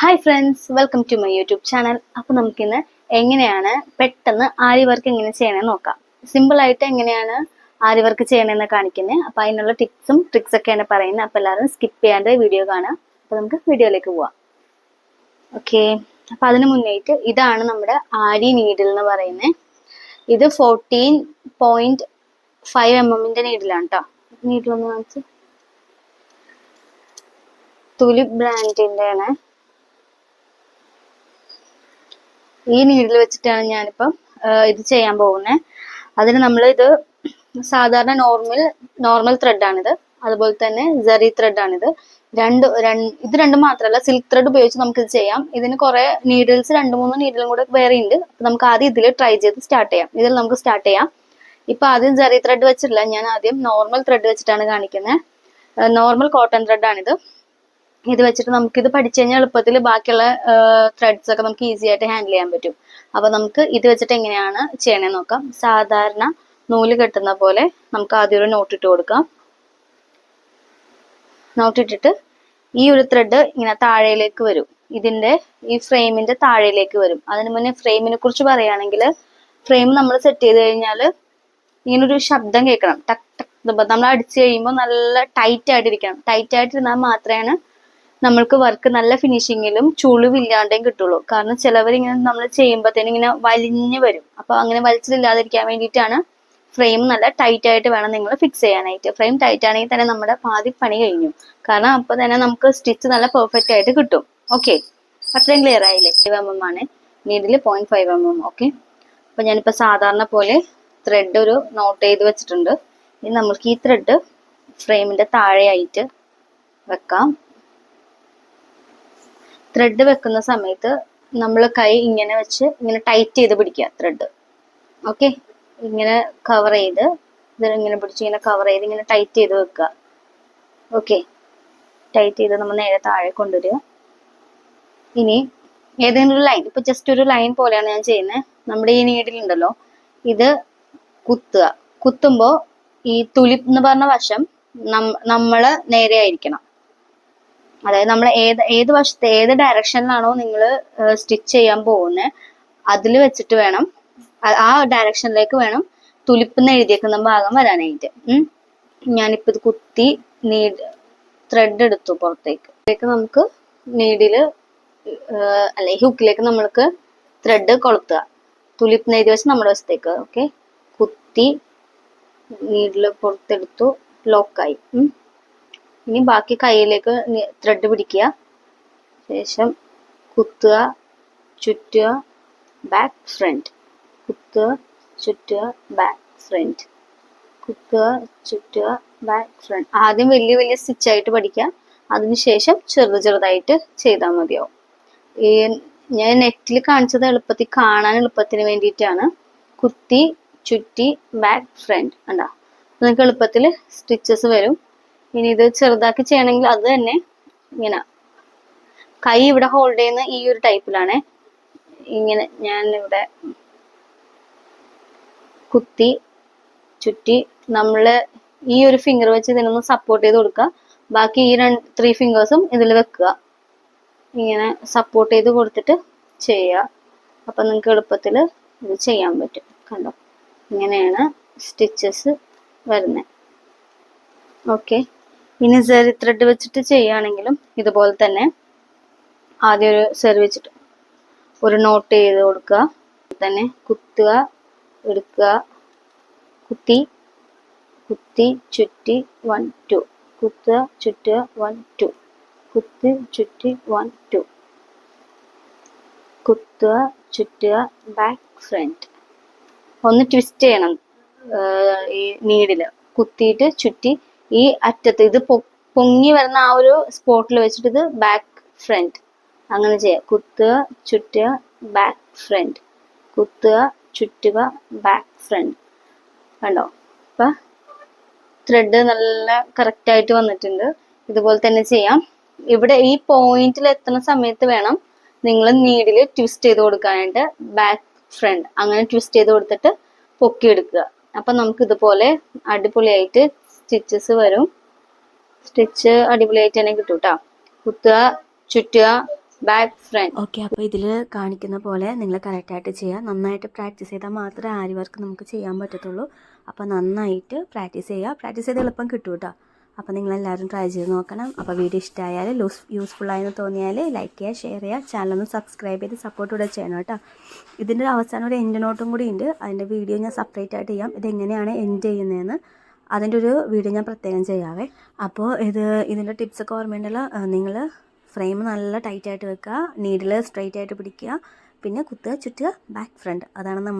Hi friends welcome to my YouTube channel അപ്പോൾ നമുക്കിന്ന് എങ്ങനെയാണ് പെട്ടെന്ന് ആരി വർക്ക് എങ്ങനെ ചെയ്യണമെന്ന് നോക്കാം. സിമ്പിൾ ആയിട്ട് എങ്ങനെയാണ് ആരി വർക്ക് ചെയ്യണമെന്ന് കാണിക്കുന്നത് അപ്പോൾ അതിനുള്ള ടിപ്സും ട്രിക്സ് ഒക്കെയാണ് പറയുന്നത് അപ്പോൾ എല്ലാവരും സ്കിപ്പ് ചെയ്യാതെ വീഡിയോ കാണാം. അപ്പോൾ നമുക്ക് വീഡിയോയിലേക്ക് പോവാം. ഓക്കെ അപ്പോൾ അതിന് മുന്നേറ്റ് ഇതാണ് നമ്മുടെ ആരി നീഡിൽ എന്ന് പറയുന്നത് ഇത് ഫോർട്ടീൻ പോയിന്റ് ഫൈവ് എം എമ്മിന്റെ നീഡിലാണ് കേട്ടോ നീഡിലൊന്ന് കാണിച്ച്. തുലിപ് ബ്രാൻഡിന്റെ ആണ് ഈ നീഡിൽ വെച്ചിട്ടാണ് ഞാനിപ്പം ഇത് ചെയ്യാൻ പോകുന്നത് അതിന് നമ്മൾ ഇത് സാധാരണ നോർമൽ നോർമൽ ത്രെഡാണിത് അതുപോലെ തന്നെ ജെറി ത്രെഡാണിത് രണ്ട് ഇത് രണ്ടും മാത്രമല്ല സിൽക്ക് ത്രെഡ് ഉപയോഗിച്ച് നമുക്ക് ഇത് ചെയ്യാം. ഇതിന് കുറെ നീഡിൽസ് രണ്ട് മൂന്ന് നീഡിലും കൂടെ വേറെ ഉണ്ട്. അപ്പൊ നമുക്ക് ആദ്യം ഇതിൽ ട്രൈ ചെയ്ത് സ്റ്റാർട്ട് ചെയ്യാം. ഇതിൽ നമുക്ക് സ്റ്റാർട്ട് ചെയ്യാം. ഇപ്പൊ ആദ്യം ജെറി ത്രെഡ് വെച്ചിട്ടില്ല. ഞാൻ ആദ്യം നോർമൽ ത്രെഡ് വെച്ചിട്ടാണ് കാണിക്കുന്നത് നോർമൽ കോട്ടൺ ത്രെഡാണിത് ഇത് വെച്ചിട്ട് നമുക്ക് ഇത് പഠിച്ചു കഴിഞ്ഞാൽ എളുപ്പത്തിൽ ബാക്കിയുള്ള ത്രെഡ്സ് ഒക്കെ നമുക്ക് ഈസി ആയിട്ട് ഹാൻഡിൽ ചെയ്യാൻ പറ്റും. അപ്പൊ നമുക്ക് ഇത് വെച്ചിട്ട് എങ്ങനെയാണ് ചെയ്യണേന്ന് നോക്കാം. സാധാരണ നൂൽ കെട്ടുന്ന പോലെ നമുക്ക് ആദ്യം ഒരു നോട്ട് ഇട്ട് കൊടുക്കാം. നോട്ട് ഇട്ടിട്ട് ഈ ഒരു ത്രെഡ് ഇങ്ങനെ താഴേലേക്ക് വരും. ഇതിന്റെ ഈ ഫ്രെയിമിന്റെ താഴേലേക്ക് വരും. അതിന് മുന്നേ ഫ്രെയിമിനെ കുറിച്ച് പറയുകയാണെങ്കിൽ ഫ്രെയിം നമ്മൾ സെറ്റ് ചെയ്ത് കഴിഞ്ഞാൽ ഇങ്ങനൊരു ശബ്ദം കേൾക്കണം. ടക് ടക് നമ്മൾ അടിച്ചു കഴിയുമ്പോൾ നല്ല ടൈറ്റ് ആയിട്ടിരിക്കണം. ടൈറ്റ് ആയിട്ടിരുന്നാൽ മാത്രമാണ് നമ്മൾക്ക് വർക്ക് നല്ല ഫിനിഷിങ്ങിലും ചുളിവില്ലാണ്ടേയും കിട്ടുള്ളൂ. കാരണം ചിലവർ ഇങ്ങനെ നമ്മൾ ചെയ്യുമ്പോഴത്തേനും ഇങ്ങനെ വലിഞ്ഞു വരും. അപ്പൊ അങ്ങനെ വലിച്ചിലില്ലാതിരിക്കാൻ വേണ്ടിയിട്ടാണ് ഫ്രെയിം നല്ല ടൈറ്റ് ആയിട്ട് വേണം നിങ്ങൾ ഫിക്സ് ചെയ്യാനായിട്ട്. ഫ്രെയിം ടൈറ്റ് ആണെങ്കിൽ തന്നെ നമ്മുടെ പാതി പണി കഴിഞ്ഞു. കാരണം അപ്പൊ തന്നെ നമുക്ക് സ്റ്റിച്ച് നല്ല പെർഫെക്റ്റ് ആയിട്ട് കിട്ടും. ഓക്കെ അത്രയും ക്ലിയർ ആയില്ലേ? ഫൈവ് എം എം ആണ്. Needle point five M M okay അപ്പൊ ഞാനിപ്പോ സാധാരണ പോലെ ത്രെഡ് ഒരു നോട്ട് ചെയ്ത് വെച്ചിട്ടുണ്ട്. ഇനി നമുക്ക് ഈ ത്രെഡ് ഫ്രെയിമിന്റെ താഴെയായിട്ട് വെക്കാം. ത്രെഡ് വെക്കുന്ന സമയത്ത് നമ്മൾ കൈ ഇങ്ങനെ വെച്ച് ഇങ്ങനെ ടൈറ്റ് ചെയ്ത് പിടിക്കുക ത്രെഡ് ഓക്കെ ഇങ്ങനെ കവർ ചെയ്ത് ഇങ്ങനെ പിടിച്ച് ഇങ്ങനെ കവർ ചെയ്ത് ഇങ്ങനെ ടൈറ്റ് ചെയ്ത് വെക്കുക. ഓക്കെ ടൈറ്റ് ചെയ്ത് നമ്മൾ നേരെ താഴെ കൊണ്ടുവരിക. ഇനി ഏതെങ്കിലും ഒരു ലൈൻ ഇപ്പൊ ജസ്റ്റ് ഒരു ലൈൻ പോലെയാണ് ഞാൻ ചെയ്യുന്നത്. നമ്മുടെ ഈ നീഡിലുണ്ടല്ലോ ഇത് കുത്തുക. കുത്തുമ്പോ ഈ തുലിപ്പ് എന്ന് പറഞ്ഞ വശം നമ്മൾ നേരെ ആയിരിക്കണം. അതായത് നമ്മൾ ഏത് ഏത് വശത്ത് ഏത് ഡയറക്ഷനിലാണോ നിങ്ങൾ സ്റ്റിച്ച് ചെയ്യാൻ പോകുന്നത് അതിൽ വെച്ചിട്ട് വേണം ആ- ഡയറക്ഷനിലേക്ക് വേണം തുലിപ്പെന്ന് എഴുതിയേക്കുന്ന ഭാഗം വരാനായിട്ട്. ഉം. ഞാനിപ്പോ ഇത് കുത്തി നീഡ് ത്രെഡ് എടുത്തു പുറത്തേക്ക്. നമുക്ക് നീഡിൽ അല്ലെ ഹുക്കിലേക്ക് നമ്മൾക്ക് ത്രെഡ് കൊളുത്തുക. തുലിപ്പ് എഴുതി വെച്ച് നമ്മുടെ വശത്തേക്ക് ഓക്കെ കുത്തി നീഡിൽ പുറത്തെടുത്തു ലോക്കായി. ഇനി ബാക്കി കയ്യിലേക്ക് ത്രെഡ് പിടിക്കുക. ശേഷം കുത്തുക ചുറ്റുക ബാക്ക് ഫ്രണ്ട് കുത്തുക ചുറ്റുക ബാക്ക് ഫ്രണ്ട് കുത്തുക ചുറ്റുക ബാക്ക് ഫ്രണ്ട് ആദ്യം വലിയ വലിയ സ്റ്റിച്ച് ആയിട്ട് പഠിക്കുക. അതിനുശേഷം ചെറു ചെറുതായിട്ട് ചെയ്താൽ മതിയാവും. ഈ ഞാൻ നെറ്റിൽ കാണിച്ചത് എളുപ്പത്തിൽ കാണാൻ എളുപ്പത്തിന് വേണ്ടിയിട്ടാണ്. കുത്തി ചുറ്റി ബാക്ക് ഫ്രണ്ട് കണ്ടോ? നിങ്ങൾക്ക് എളുപ്പത്തിൽ സ്റ്റിച്ചസ് വരും. ഇനി ഇത് ചെറുതാക്കി ചെയ്യണമെങ്കിൽ അത് തന്നെ ഇങ്ങനെ. കൈ ഇവിടെ ഹോൾഡ് ചെയ്യുന്ന ഈ ഒരു ടൈപ്പിലാണ് ഇങ്ങനെ ഞാൻ ഇവിടെ കുത്തി ചുറ്റി നമ്മൾ ഈ ഒരു ഫിംഗർ വെച്ച് ഇതിനൊന്ന് സപ്പോർട്ട് ചെയ്ത് കൊടുക്കുക. ബാക്കി ഈ രണ്ട് ത്രീ ഫിംഗേഴ്സും ഇതിൽ വെക്കുക. ഇങ്ങനെ സപ്പോർട്ട് ചെയ്ത് കൊടുത്തിട്ട് ചെയ്യുക. അപ്പൊ നിങ്ങൾക്ക് എളുപ്പത്തിൽ ഇത് ചെയ്യാൻ പറ്റും. കണ്ടോ? ഇങ്ങനെയാണ് സ്റ്റിച്ചസ് വരുന്നത് ഓക്കെ ഇനി സെറി ത്രെഡ് വെച്ചിട്ട് ചെയ്യുകയാണെങ്കിലും ഇതുപോലെ തന്നെ ആദ്യം ഒരു സെറി വെച്ചിട്ട് ഒരു നോട്ട് ചെയ്ത് കൊടുക്കുക. തന്നെ കുത്തുക എടുക്കുക. കുത്തി കുത്തി ചുറ്റി വൺ ടു കുത്തുക ചുറ്റുക വൺ ടു കുത്തി ചുറ്റി വൺ ടു കുത്തുക ചുറ്റുക ബാക്ക് ഫ്രണ്ട് ഒന്ന് ട്വിസ്റ്റ് ചെയ്യണം ഈ നീഡിൽ കുത്തിയിട്ട് ചുറ്റി ഈ അറ്റത്ത് ഇത് പൊങ്ങി വരുന്ന ആ ഒരു സ്പോട്ടിൽ വെച്ചിട്ട് ഇത് ബാക്ക് ഫ്രണ്ട് അങ്ങനെ ചെയ്യുക കുത്തുക ചുറ്റുക ബാക്ക് ഫ്രണ്ട് കുത്തുക ചുറ്റുക ബാക്ക് ഫ്രണ്ട് കണ്ടോ? അപ്പൊ ത്രെഡ് നല്ല കറക്റ്റ് ആയിട്ട് വന്നിട്ടുണ്ട്. ഇതുപോലെ തന്നെ ചെയ്യാം. ഇവിടെ ഈ പോയിന്റിൽ എത്തുന്ന സമയത്ത് വേണം നിങ്ങൾ നീഡിൽ ട്വിസ്റ്റ് ചെയ്ത് കൊടുക്കാനായിട്ട് ബാക്ക് ഫ്രണ്ട് അങ്ങനെ ട്വിസ്റ്റ് ചെയ്ത് കൊടുത്തിട്ട് പൊക്കിയെടുക്കുക. അപ്പൊ നമുക്ക് ഇതുപോലെ അടിപൊളിയായിട്ട് സ്റ്റിച്ചസ് വരും. സ്റ്റിച്ച് അടിപൊളിയായിട്ട് തന്നെ കിട്ടും കേട്ടോ കുത്തുക ചുറ്റുക ബാക്ക് ഫ്രണ്ട് ഓക്കെ അപ്പോൾ ഇതിൽ കാണിക്കുന്ന പോലെ നിങ്ങൾ കറക്റ്റായിട്ട് ചെയ്യുക നന്നായിട്ട് പ്രാക്ടീസ് ചെയ്താൽ മാത്രമേ ആരി വർക്ക് നമുക്ക് ചെയ്യാൻ പറ്റത്തുള്ളൂ. അപ്പോൾ നന്നായിട്ട് പ്രാക്ടീസ് ചെയ്യുക. പ്രാക്ടീസ് ചെയ്ത് എളുപ്പം കിട്ടും കേട്ടോ അപ്പോൾ നിങ്ങളെല്ലാവരും ട്രൈ ചെയ്ത് നോക്കണം. അപ്പോൾ വീഡിയോ ഇഷ്ടമായാൽ ലൂസ് യൂസ്ഫുള്ളായെന്ന് തോന്നിയാൽ ലൈക്ക് ചെയ്യുക ഷെയർ ചെയ്യുക. ചാനലൊന്ന് സബ്സ്ക്രൈബ് ചെയ്ത് സപ്പോർട്ട് കൂടെ ചെയ്യണം കേട്ടോ ഇതിന്റെ അവസാനം ഒരു എൻഡ് നോട്ടും കൂടി ഉണ്ട്. അതിന്റെ വീഡിയോ ഞാൻ സെപ്പറേറ്റ് ആയിട്ട് ചെയ്യാം. ഇതെങ്ങനെയാണ് എൻഡ് ചെയ്യുന്നതെന്ന്. അതിന്റെ ഒരു വീഡിയോ ഞാൻ പ്രത്യേകം ചെയ്യാവേ. അപ്പോൾ ഇത് ഇതിന്റെ ടിപ്സൊക്കെ ഓർമ്മയുണ്ടല്ലോ? നിങ്ങൾ ഫ്രെയിം നല്ല ടൈറ്റായിട്ട് വെക്കുക നീഡിൽ സ്ട്രെയിറ്റ് ആയിട്ട് പിടിക്കുക പിന്നെ കുത്തുക ചുറ്റുക ബാക്ക് ഫ്രണ്ട് അതാണ് നമ്മൾ